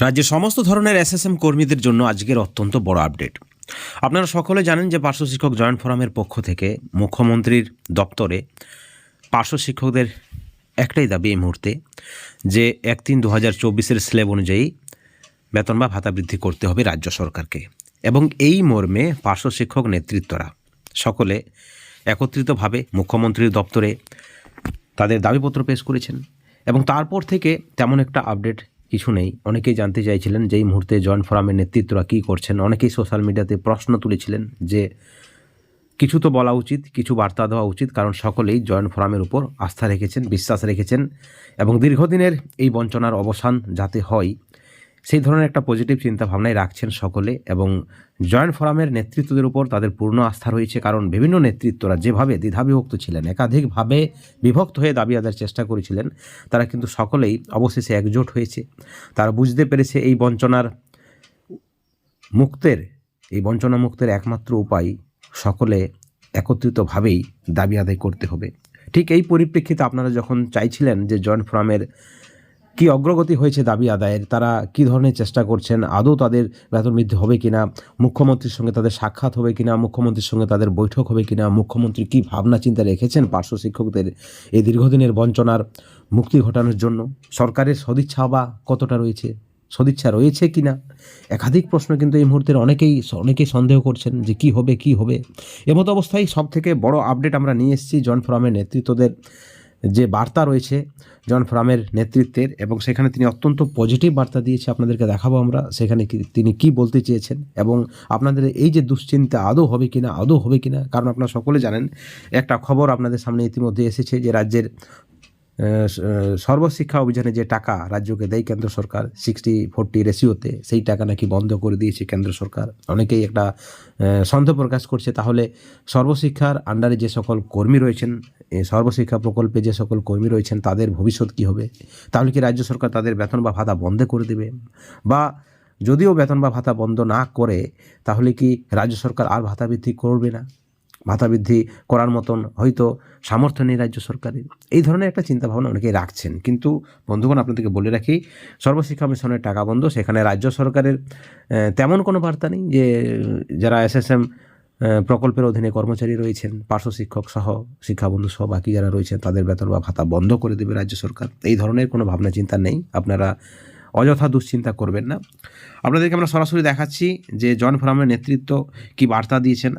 রাজ্যের সমস্ত ধরনের এসএসএম কর্মীদের জন্য আজকের অত্যন্ত বড় আপডেট। আপনারা সকলে জানেন যে পার্শ্ব শিক্ষক জয়েন্ট ফোরামের পক্ষ থেকে মুখ্যমন্ত্রীর দপ্তরে পার্শ্ব শিক্ষকদের একটাই দাবি এই মুহূর্তে, যে এক তিন দু হাজার চব্বিশের স্ল্যাব অনুযায়ী বেতন বা ভাতা বৃদ্ধি করতে হবে রাজ্য সরকারকে। এবং এই মর্মে পার্শ্ব শিক্ষক নেতৃত্বরা সকলে একত্রিতভাবে মুখ্যমন্ত্রীর দপ্তরে তাদের দাবিপত্র পেশ করেছেন। এবং তারপর থেকে তেমন একটা আপডেট কিছু নেই। অনেকেই জানতে চাইছিলেন যে এই মুহূর্তে জয়েন্ট ফোরামের নেতৃত্বরা কী করছেন। অনেকেই সোশ্যাল মিডিয়াতে প্রশ্ন তুলেছিলেন যে কিছু তো বলা উচিত, কিছু বার্তা দেওয়া উচিত, কারণ সকলেই জয়েন্ট ফোরামের উপর আস্থা রেখেছেন, বিশ্বাস রেখেছেন এবং দীর্ঘদিনের এই বঞ্চনার অবসান যাতে হয় সেই ধরনের একটা পজিটিভ চিন্তা ভাবনাই রাখছেন সকলে এবং জয়েন্ট ফোরামের নেতৃত্বদের উপর তাদের পূর্ণ আস্থা রয়েছে। কারণ বিভিন্ন নেতৃত্বরা যেভাবে দ্বিধাবিভক্ত ছিলেন, একাধিকভাবে বিভক্ত হয়ে দাবি আদার চেষ্টা করেছিলেন, তারা কিন্তু সকলেই অবশেষে একজোট হয়েছে। তারা বুঝতে পেরেছে এই বঞ্চনার মুক্তের, এই বঞ্চনা মুক্তের একমাত্র উপায় সকলে একত্রিতভাবেই দাবি আদায় করতে হবে। ঠিক এই পরিপ্রেক্ষিতে আপনারা যখন চাইছিলেন যে জয়েন্ট ফোরামের কি অগ্রগতি হয়েছে দাবি আদায়ের? তারা কি ধরনের চেষ্টা করছেন? আদৌ তাদের বেতন বৃদ্ধি হবে কিনা? মুখ্যমন্ত্রীর সঙ্গে তাদের সাক্ষাৎ হবে কিনা? মুখ্যমন্ত্রীর সঙ্গে তাদের বৈঠক হবে কিনা? মুখ্যমন্ত্রী কি ভাবনা চিন্তা রেখেছেন পার্শ্ব শিক্ষকদের এই দীর্ঘদিনের বঞ্চনার মুক্তি ঘটানোর জন্য? সরকারের সদিচ্ছা বা কতটা রয়েছে? সদিচ্ছা রয়েছে কিনা? একাধিক প্রশ্ন কিন্তু এই মুহূর্তের অনেকেই অনেকেই সন্দেহ করছেন যে কি হবে কি হবে? এমতো অবস্থায় সব থেকে বড় আপডেট আমরা নিয়ে এসেছি। জন ফোরামের নেতৃত্বদের যে বার্তা রয়েছে, জন ফ্রামের নেতৃত্বের এবং সেখানে তিনি অত্যন্ত পজিটিভ বার্তা দিয়েছে আপনাদেরকে দেখাবো আমরা, সেখানে কি, তিনি কি বলতে চেয়েছেন এবং আপনাদের এই যে দুশ্চিন্তা আদৌ হবে কিনা, আদৌ হবে কিনা, কারণ আপনারা সকলে জানেন, একটা খবর আপনাদের সামনে ইতিমধ্যে এসেছে যে রাজ্যের সর্বশিক্ষা অভিযানে যে টাকা রাজ্যকে দেয় কেন্দ্র সরকার সিক্সটি ফোরটি রেশিওতে, সেই টাকা নাকি বন্ধ করে দিয়েছে কেন্দ্র সরকার। অনেকেই একটা সন্দেহ প্রকাশ করছে, তাহলে সর্বশিক্ষার আন্ডারে যে সকল কর্মী রয়েছেন সর্বশিক্ষা প্রকল্পে যে সকল কর্মী রয়েছেন, তাদের ভবিষ্যৎ কী হবে? তাহলে কি রাজ্য সরকার তাদের বেতন বা ভাতা বন্ধ করে দেবে? বা যদিও বেতন বা ভাতা বন্ধ না করে, তাহলে কি রাজ্য সরকার আর ভাতা বৃদ্ধি করবে না? ভাতা বৃদ্ধি করার মতন হয়তো সামর্থ্য নেই রাজ্য সরকারের। এই ধরনের একটা চিন্তাভাবনা অনেকেই রাখছেন। কিন্তু বন্ধুগণ, আপনাদেরকে বলে রাখি, সর্বশিক্ষা মিশনের টাকা বন্ধ, সেখানে রাজ্য সরকারের তেমন কোনো বার্তা নেই যে, যারা এসএসএম প্রকল্পের অধীনে কর্মচারী রয়েছেন, পার্শ্ব শিক্ষক সহ, শিক্ষাবন্ধু সহ বাকি যারা রয়েছেন, তাদের বেতন বা ভাতা বন্ধ করে দেবে রাজ্য সরকার। এই ধরনের কোনো ভাবনা চিন্তা নেই, আপনারা অযথা দুশ্চিন্তা করবেন না। আপনাদেরকে আমরা সরাসরি দেখাচ্ছি যে জন ফোরামের নেতৃত্ব কি বার্তা দিয়েছেন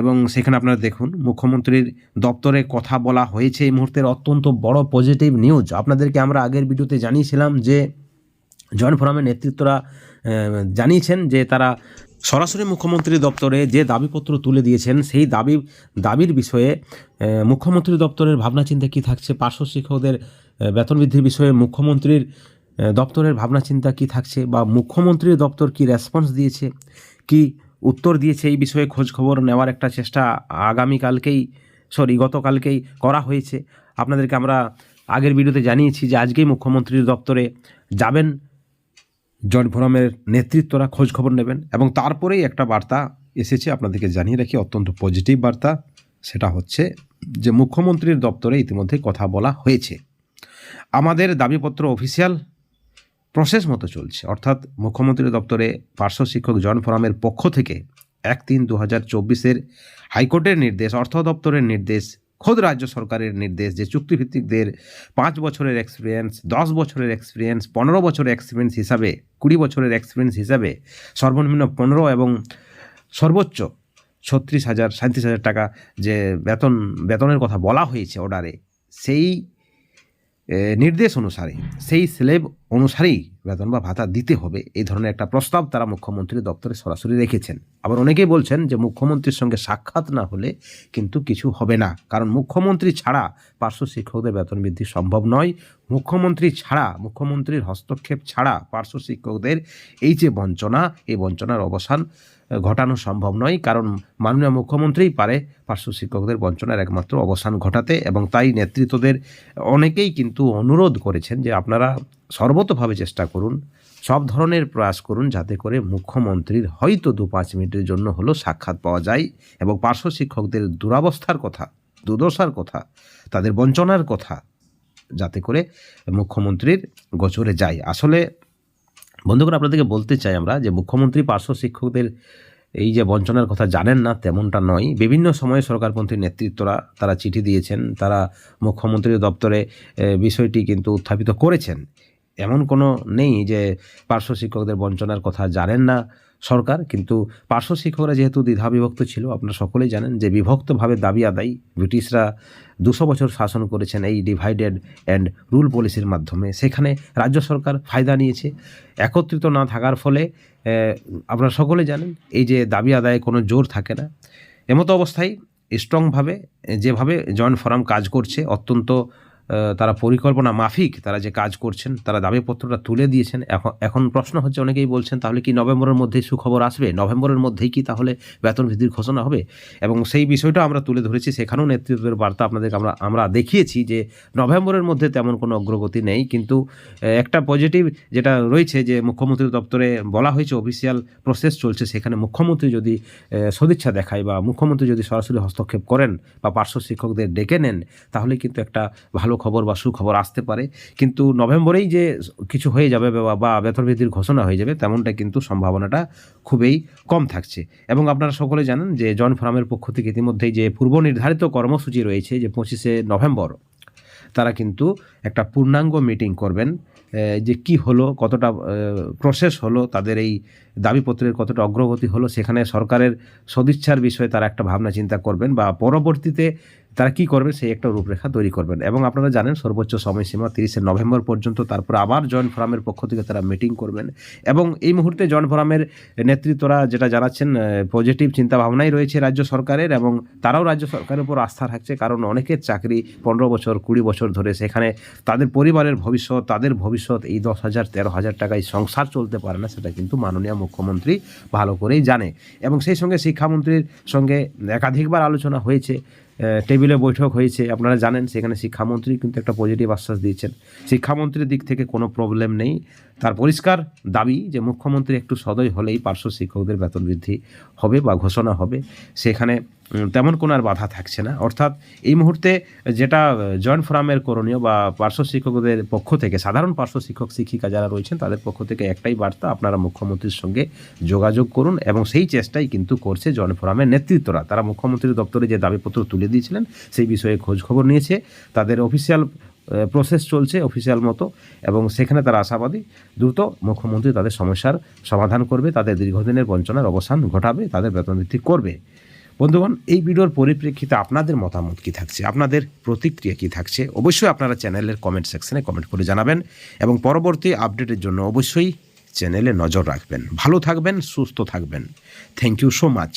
এবং সেখানে আপনারা দেখুন, মুখ্যমন্ত্রীর দপ্তরে কথা বলা হয়েছে। এই মুহূর্তের অত্যন্ত বড় পজিটিভ নিউজ আপনাদেরকে আমরা আগের ভিডিওতে জানিয়েছিলাম যে জয়েন্ট ফোরামের নেতৃত্বরা জানিয়েছেন যে তারা সরাসরি মুখ্যমন্ত্রী দপ্তরে যে দাবিপত্র তুলে দিয়েছেন, সেই দাবি, দাবির বিষয়ে মুখ্যমন্ত্রী দপ্তরের ভাবনা চিন্তা কী থাকছে? পার্শ্ব শিক্ষকদের বেতন বৃদ্ধির বিষয়ে মুখ্যমন্ত্রীর দপ্তরের ভাবনা চিন্তা কী থাকছে বা মুখ্যমন্ত্রীর দপ্তর কি রেসপন্স দিয়েছে, কি উত্তর দিয়েছে এই বিষয়ে খোঁজ খবর নেওয়ার একটা চেষ্টা আগামীকালকেই সরি গতকালকেই করা হয়েছে। আপনাদেরকে আমরা আগের ভিডিওতে জানিয়েছি যে আজকেই মুখ্যমন্ত্রীর দপ্তরে যাবেন। জয়েন্ট ফোরামের নেতৃত্বরা খোঁজ খবর নেবেন এবং তারপরেই একটা বার্তা এসেছে আপনাদেরকে জানিয়ে রাখি, অত্যন্ত পজিটিভ বার্তা। সেটা হচ্ছে যে মুখ্যমন্ত্রীর দপ্তরে ইতিমধ্যে কথা বলা হয়েছে। আমাদের দাবিপত্র অফিসিয়াল প্রসেস মতো চলছে। অর্থাৎ মুখ্যমন্ত্রীর দপ্তরে পার্শ্ব শিক্ষক জন ফোরামের পক্ষ থেকে এক তিন দু হাজার চব্বিশের হাইকোর্টের নির্দেশ, অর্থ দপ্তরের নির্দেশ খোদ রাজ্য সরকারের নির্দেশ যে চুক্তিভিত্তিকদের পাঁচ বছরের এক্সপিরিয়েন্স দশ বছরের এক্সপিরিয়েন্স পনেরো বছরের এক্সপিরিয়েন্স হিসাবে, কুড়ি বছরের এক্সপিরিয়েন্স হিসাবে সর্বনিম্ন পনেরো এবং সর্বোচ্চ ছত্রিশ হাজার, সাঁত্রিশ হাজার টাকা যে বেতন, বেতনের কথা বলা হয়েছে অর্ডারে সেই নির্দেশ অনুসারে, সেই স্লেব অনুসারেই বেতন বা ভাতা দিতে হবে, এই ধরনের একটা প্রস্তাব তারা মুখ্যমন্ত্রী দপ্তরে সরাসরি রেখেছেন। আবার অনেকেই বলছেন যে মুখ্যমন্ত্রীর সঙ্গে সাক্ষাৎ না হলে কিন্তু কিছু হবে না। কারণ মুখ্যমন্ত্রী ছাড়া পার্শ্ব শিক্ষকদের বেতন বৃদ্ধি সম্ভব নয়। মুখ্যমন্ত্রী ছাড়া, মুখ্যমন্ত্রীর হস্তক্ষেপ ছাড়া পার্শ্ব শিক্ষকদের এই যে বঞ্চনা এই বঞ্চনার অবসান ঘটানো সম্ভব নয়। কারণ মাননীয় মুখ্যমন্ত্রীই পারে পার্শ্ব শিক্ষকদের বঞ্চনার একমাত্র অবসান ঘটাতে এবং তাই নেতৃত্বদের অনেকেই কিন্তু অনুরোধ করেছেন যে আপনারা সর্বতভাবে চেষ্টা করুন, সব ধরনের প্রয়াস করুন যাতে করে মুখ্যমন্ত্রীর হয়তো দু পাঁচ মিনিটের জন্য হলো সাক্ষাৎ পাওয়া যায় এবং পার্শ্ব শিক্ষকদের দুরাবস্থার কথা, দুর্দশার কথা, তাদের বঞ্চনার কথা যাতে করে মুখ্যমন্ত্রীর গোচরে যায়। আসলে বন্ধুগণ, আপনাদেরকে বলতে চাই আমরা যে মুখ্যমন্ত্রী, পার্শ্ব শিক্ষকদের এই যে বঞ্চনার কথা জানেন না, তেমনটা নয়। বিভিন্ন সময়ে সরকারপন্থী নেতৃত্বরা তারা চিঠি দিয়েছেন, তারা মুখ্যমন্ত্রীর দপ্তরে বিষয়টি কিন্তু উত্থাপিত করেছেন। এমন কোনো নেই যে পার্শ্ব শিক্ষকদের বঞ্চনার কথা জানেন না। সরকার, কিন্তু পার্শ্ব শিক্ষকরা যেহেতু দ্বিধা বিভক্ত ছিল, আপনারা সকলেই জানেন যে বিভক্তভাবে দাবি আদায় ব্রিটিশরা দুশো বছর শাসন করেছেন এই ডিভাইডেড অ্যান্ড রুল পলিসির মাধ্যমে। সেখানে রাজ্য সরকার ফায়দা নিয়েছে, একত্রিত না থাকার ফলে আপনারা সকলে জানেন এই যে দাবি আদায়ে কোনো জোর থাকে না। এমতো অবস্থায় স্ট্রংভাবে, যেভাবে জয়েন্ট ফোরাম কাজ করছে, অত্যন্ত তারা পরিকল্পনা মাফিক, তারা যে কাজ করছেন, তারা দাবিপত্রটা তুলে দিয়েছেন। এখন এখন প্রশ্ন হচ্ছে, অনেকেই বলছেন, তাহলে কি নভেম্বরের মধ্যেই সুখবর আসবে? নভেম্বরের মধ্যেই কি তাহলে বেতন বৃদ্ধির ঘোষণা হবে? এবং সেই বিষয়টা আমরা তুলে ধরেছি, সেখানেও নেতৃত্বের বার্তা আপনাদেরকে আমরা আমরা দেখিয়েছি যে নভেম্বরের মধ্যে তেমন কোনো অগ্রগতি নেই। কিন্তু একটা পজিটিভ যেটা রয়েছে যে মুখ্যমন্ত্রী দপ্তরে বলা হয়েছে অফিসিয়াল প্রসেস চলছে, সেখানে মুখ্যমন্ত্রী যদি সদিচ্ছা দেখায় বা মুখ্যমন্ত্রী যদি সরাসরি হস্তক্ষেপ করেন বা পার্শ্ব শিক্ষকদের ডেকে নেন, তাহলে কিন্তু একটা ভালো খবর বা সুখবর আসতে পারে, কিন্তু নভেম্বরেই যে কিছু হয়ে যাবে বা- বা বেতন বৃদ্ধির ঘোষণা হয়ে যাবে, তেমনটা কিন্তু সম্ভাবনাটা খুবই কম থাকছে। এবং আপনারা সকলে জানেন যে জন ফোরামের পক্ষ থেকে ইতিমধ্যেই যে পূর্ব নির্ধারিত কর্মসূচি রয়েছে, যে পঁচিশে নভেম্বর, তারা কিন্তু একটা পূর্ণাঙ্গ মিটিং করবেন যে কি হলো, কতটা প্রসেস হলো, তাদের এই দাবিপত্রের কতটা অগ্রগতি হলো, সেখানে সরকারের সদিচ্ছার বিষয়ে তারা একটা ভাবনা চিন্তা করবেন বা পরবর্তীতে তারা কি করবেন? সেই একটা রূপরেখা তৈরি করবেন। এবং আপনারা জানেন সর্বোচ্চ সময়সীমা তিরিশে নভেম্বর পর্যন্ত, তারপর আবার জয়েন্ট ফোরামের পক্ষ থেকে তারা মিটিং করবেন। এবং এই মুহূর্তে জয়েন্ট ফোরামের নেতৃত্বরা যেটা জানাচ্ছেন পজিটিভ চিন্তা ভাবনাই রয়েছে রাজ্য সরকারের এবং তারাও রাজ্য সরকারের উপর আস্থা রাখছে। কারণ অনেকের চাকরি পনেরো বছর, কুড়ি বছর ধরে সেখানে তাদের পরিবারের ভবিষ্যৎ, তাদের ভবিষ্যৎ এই দশ হাজার, তেরো হাজার টাকায় সংসার চলতে পারে না, সেটা কিন্তু মাননীয় মুখ্যমন্ত্রী ভালো করেই জানে। এবং সেই সঙ্গে শিক্ষামন্ত্রীর সঙ্গে একাধিকবার আলোচনা হয়েছে। টেবিলে বৈঠক হয়েছে। আপনারা জানেন সেখানে শিক্ষামন্ত্রী কিন্তু একটা পজিটিভ আশ্বাস দিয়েছেন। শিক্ষামন্ত্রীর দিক থেকে কোনো প্রবলেম নেই। তার পরিষ্কার দাবি যে মুখ্যমন্ত্রী একটু সদয় হলেই পার্শ্ব শিক্ষকদের বেতন বৃদ্ধি হবে বা ঘোষণা হবে, সেখানে তেমন কোনো আর বাধা থাকছে না। অর্থাৎ এই মুহূর্তে যেটা জয়েন্ট ফোরামের করণীয় বা পার্শ্ব শিক্ষকদের পক্ষ থেকে, সাধারণ পার্শ্ব শিক্ষক শিক্ষিকা যারা রয়েছেন, তাদের পক্ষ থেকে একটাই বার্তা, আপনারা মুখ্যমন্ত্রীর সঙ্গে যোগাযোগ করুন এবং সেই চেষ্টাই কিন্তু করছে জয়েন্ট ফোরামের নেতৃত্বরা। তারা মুখ্যমন্ত্রীর দপ্তরে যে দাবিপত্র তুলে দিয়েছিলেন, সেই বিষয়ে খোঁজখবর নিয়েছে। তাদের অফিসিয়াল প্রসেস চলছে অফিসিয়াল মতো এবং সেখানে তারা আশাবাদী, দ্রুত মুখ্যমন্ত্রী তাদের সমস্যার সমাধান করবে, তাদের দীর্ঘদিনের বঞ্চনার অবসান ঘটাবে, তাদের বেতন বৃদ্ধি করবে। বন্ধুগণ, এই ভিডিওর পরিপ্রেক্ষিতে আপনাদের মতামত কী থাকছে? আপনাদের প্রতিক্রিয়া কী থাকছে? অবশ্যই আপনারা চ্যানেলের কমেন্ট সেকশনে কমেন্ট করে জানাবেন এবং পরবর্তী আপডেটের জন্য অবশ্যই চ্যানেলে নজর রাখবেন। ভালো থাকবেন, সুস্থ থাকবেন। Thank you so much